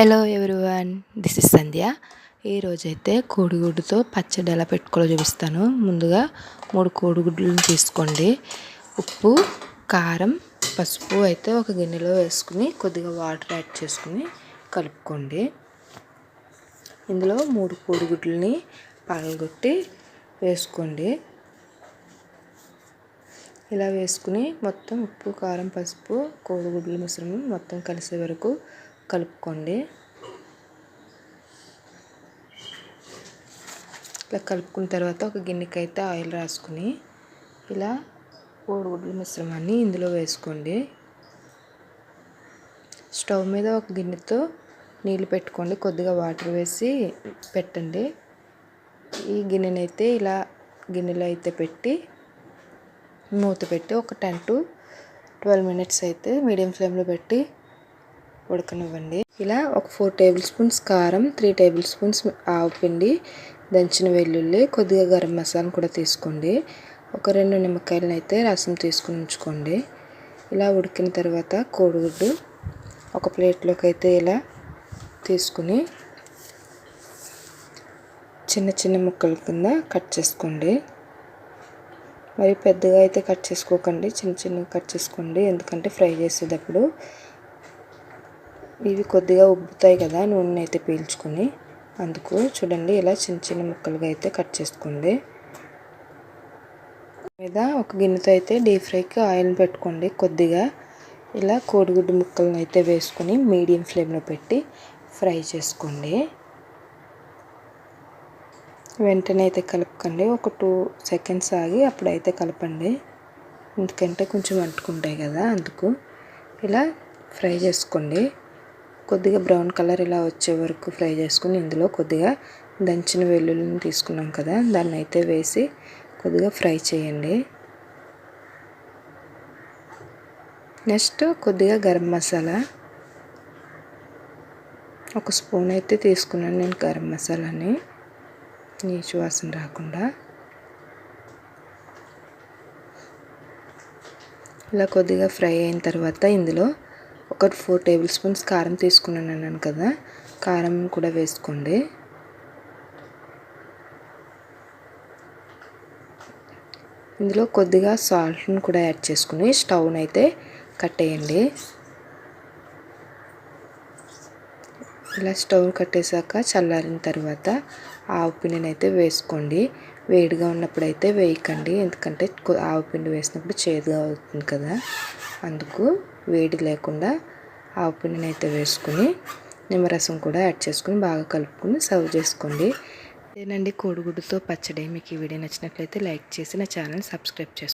Hello everyone this is Sandhya ఈరోజైతే కోడిగుడ్డుతో పచ్చడి ఎలా పెట్టుకోవాలో చూపిస్తాను. ముందుగా మూడు కోడిగుడ్లను తీసుకోండి. ఉప్పు కారం పసుపు అయితే ఒక గిన్నెలో వేసుకుని కొద్దిగా వాటర్ యాడ్ చేసుకుని కలుపుకోండి. ఇందులో మూడు కోడిగుడ్లని పగలగొట్టి వేసుకోండి. ఇలా వేసుకుని మొత్తం ఉప్పు కారం పసుపు కోడిగుడ్ల మిశ్రమం మొత్తం కలిసే వరకు కలుపుకోండి. ఇలా కలుపుకున్న తర్వాత ఒక గిన్నెకి అయితే ఆయిల్ రాసుకుని ఇలా కోడిగుడ్ల మిశ్రమాన్ని ఇందులో వేసుకోండి. స్టవ్ మీద ఒక గిన్నెతో నీళ్ళు పెట్టుకోండి. కొద్దిగా వాటర్ వేసి పెట్టండి. ఈ గిన్నెనైతే ఇలా గిన్నెలో అయితే పెట్టి మూత పెట్టి ఒక టెన్ టు ట్వెల్వ్ మినిట్స్ అయితే మీడియం ఫ్లేమ్లో పెట్టి ఉడకనివ్వండి. ఇలా ఒక ఫోర్ టేబుల్ స్పూన్స్ కారం త్రీ టేబుల్ స్పూన్స్ ఆవు పిండి దంచిన వెల్లుల్లి కొద్దిగా గరం మసాలా కూడా తీసుకోండి. ఒక రెండు నిమ్మకాయలను అయితే రసం తీసుకుని ఉంచుకోండి. ఇలా ఉడికిన తర్వాత కోడిగుడ్డు ఒక ప్లేట్లోకి అయితే ఇలా తీసుకుని చిన్న చిన్న ముక్కల కింద కట్ చేసుకోండి. మరి పెద్దగా అయితే కట్ చేసుకోకండి చిన్న చిన్నగా కట్ చేసుకోండి. ఎందుకంటే ఫ్రై చేసేటప్పుడు ఇవి కొద్దిగా ఉబ్బుతాయి కదా నూనె అయితే పీల్చుకొని. అందుకు చూడండి ఇలా చిన్న చిన్న ముక్కలుగా అయితే కట్ చేసుకోండి మీద ఒక గిన్నెతో అయితే డీప్ ఫ్రైకి ఆయిల్ పెట్టుకోండి. కొద్దిగా ఇలా కోడిగుడ్డు ముక్కలను అయితే వేసుకొని మీడియం ఫ్లేమ్లో పెట్టి ఫ్రై చేసుకోండి. వెంటనే అయితే కలపకండి. ఒక టూ సెకండ్స్ ఆగి అప్పుడైతే కలపండి. ఎందుకంటే కొంచెం అంటుకుంటాయి కదా అందుకు ఇలా ఫ్రై చేసుకోండి. కొద్దిగా బ్రౌన్ కలర్ ఇలా వచ్చే వరకు ఫ్రై చేసుకుని ఇందులో కొద్దిగా దంచిన వెల్లుల్లిని తీసుకున్నాం కదా దాన్ని అయితే వేసి కొద్దిగా ఫ్రై చేయండి. నెక్స్ట్ కొద్దిగా గరం మసాలా. ఒక స్పూన్ అయితే తీసుకున్నాను నేను గరం మసాలాని నీచు వాసన రాకుండా. ఇలా కొద్దిగా ఫ్రై అయిన తర్వాత ఇందులో ఒక ఫోర్ టేబుల్ స్పూన్స్ కారం తీసుకున్నాను అన్నాను కదా కారం కూడా వేసుకోండి. ఇందులో కొద్దిగా సాల్ట్ని కూడా యాడ్ చేసుకుని స్టవ్ని అయితే కట్టేయండి ఇలా స్టవ్ కట్టేశాక చల్లారిన తర్వాత ఆవు పిండిని అయితే వేసుకోండి. వేడిగా ఉన్నప్పుడు అయితే వేయకండి ఎందుకంటే ఆవు పిండి వేసినప్పుడు చేదుగా అవుతుంది కదా. అందుకు వేడి లేకుండా ఆవు పిండిని అయితే వేసుకుని నిమ్మరసం కూడా యాడ్ చేసుకుని బాగా కలుపుకొని సర్వ్ చేసుకోండి. ఇదేనండి కోడిగుడ్డుతో పచ్చడి. మీకు ఈ వీడియో నచ్చినట్లయితే లైక్ చేసి నా ఛానల్ సబ్స్క్రైబ్ చేసుకోండి.